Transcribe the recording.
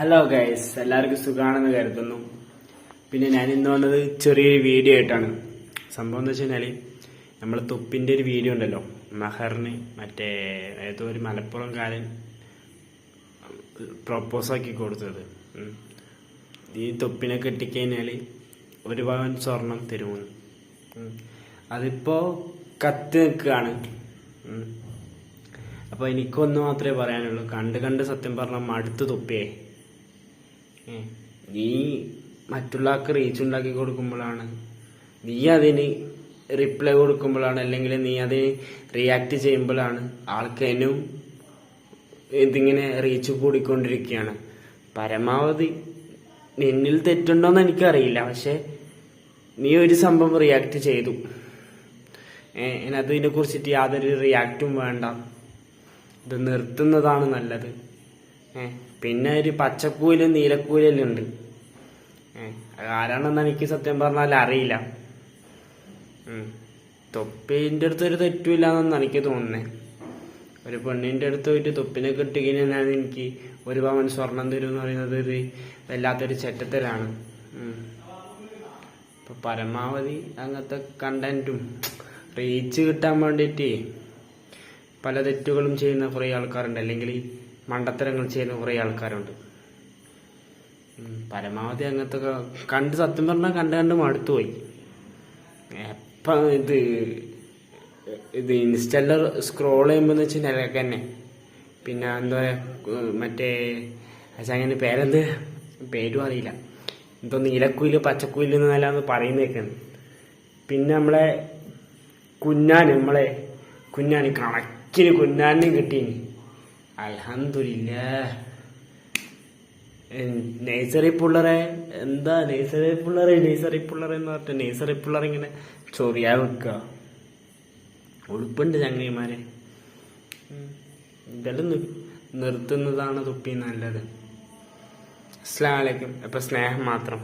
Hello guys എല്ലാവർക്കും സുഖമാണെന്ന് കരുതുന്നു. പിന്നെ ഞാൻ ഇന്ന് വന്നത് ചെറിയൊരു വീഡിയോ ആയിട്ടാണ്. സംഭവം എന്ന് വെച്ച് കഴിഞ്ഞാൽ നമ്മൾ തുപ്പിന്റെ ഒരു വീഡിയോ ഉണ്ടല്ലോ. മഹറിന് മറ്റേ ഏതോ ഒരു മലപ്പുറം കാരൻ പ്രപ്പോസാക്കി കൊടുത്തത്. ഈ തുപ്പിനെ കെട്ടിക്കഴിഞ്ഞാൽ ഒരു പവൻ സ്വർണം തരുമെന്ന്. അതിപ്പോൾ അതിപ്പോ കത്തി നിൽക്കുകയാണ്. അപ്പോൾ അപ്പൊ എനിക്കൊന്ന് മാത്രമേ പറയാനുള്ളൂ. കണ്ട് കണ്ട് സത്യം പറഞ്ഞാൽ മടുത്ത് തൊപ്പിയേ ഏ, മറ്റുള്ള ആൾക്ക് റീച്ച് ഉണ്ടാക്കി കൊടുക്കുമ്പോഴാണ്. നീ അതിന് റിപ്ലൈ കൊടുക്കുമ്പോഴാണ് അല്ലെങ്കിൽ നീ അത് റിയാക്ട് ചെയ്യുമ്പോഴാണ് ആൾക്കതിനും ഇതിങ്ങനെ റീച്ച് കൂടിക്കൊണ്ടിരിക്കുകയാണ്. പരമാവധി നിന്നിൽ തെറ്റുണ്ടോന്ന് എനിക്കറിയില്ല. പക്ഷേ നീ ഒരു സംഭവം റിയാക്ട് ചെയ്തു. ഏ, അതിനെ കുറിച്ചിട്ട് യാതൊരു റിയാക്റ്റും വേണ്ട. ഇത് നിർത്തുന്നതാണ് നല്ലത്. പിന്നെ ഒരു പച്ചക്കൂലും നീലക്കൂലെല്ലാം ഉണ്ട്. ആരാണെന്ന് എനിക്ക് സത്യം പറഞ്ഞാൽ അറിയില്ല. ഉം. തൊപ്പിന്റെ അടുത്ത് ഒരു തെറ്റുമില്ല എന്നാണ് എനിക്ക് തോന്നുന്നത് ഒരു പെണ്ണിന്റെ അടുത്ത് പോയിട്ട് തൊപ്പിനെ കിട്ടിക്കഴിഞ്ഞാൽ എനിക്ക് ഒരു പവൻ സ്വർണം തരും എന്ന് പറയുന്നത് ഒരു വല്ലാത്തൊരു ചെറ്റത്തലാണ്. ഇപ്പൊ പരമാവധി അങ്ങനത്തെ കണ്ടന്റും റീച്ച് കിട്ടാൻ വേണ്ടിയിട്ട് പല തെറ്റുകളും ചെയ്യുന്ന കുറേ ആൾക്കാരുണ്ട്. അല്ലെങ്കിൽ മണ്ടത്തരങ്ങൾ ചെയ്യുന്ന കുറേ ആൾക്കാരുണ്ട്. പരമാവധി അങ്ങനത്തെ കണ്ട് സത്യം പറഞ്ഞാൽ കണ്ട് കണ്ട് മടുത്തു പോയി. എപ്പം ഇത് ഇത് ഇൻസ്റ്റല്ലർ സ്ക്രോൾ ചെയ്യുമ്പോൾ എന്ന് വെച്ചാൽ നിലയ്ക്ക് തന്നെ. പിന്നെ എന്താ പറയുക മറ്റേ അങ്ങനെ പേരെന്ത്? പേരും അറിയില്ല. എന്തോ നീലക്കുയിൽ പച്ചക്കുയിൽ എന്നല്ലാന്ന് പറയുന്നേക്കാണ്. പിന്നെ നമ്മളെ കുഞ്ഞാൻ നമ്മളെ കുഞ്ഞാൻ കണക്കിന് കുഞ്ഞാനും കിട്ടീനി. അൽഹന്ദില്ല നേഴ്സറി പിള്ളറെ എന്താ നേഴ്സറി പിള്ളറെ നേഴ്സറി പിള്ളറെ എന്ന് പറഞ്ഞിട്ട് നേഴ്സറി പിള്ളർ ഇങ്ങനെ ചൊറിയാ വെക്കുക ഉടുപ്പുണ്ട് ചങ്ങൈമാരെ ഉം. ഇതെല്ലാം നിർത്തുന്നതാണ് തുപ്പി നല്ലത്. അസ്സലാമലൈക്കും അപ്പൊ സ്നേഹം മാത്രം.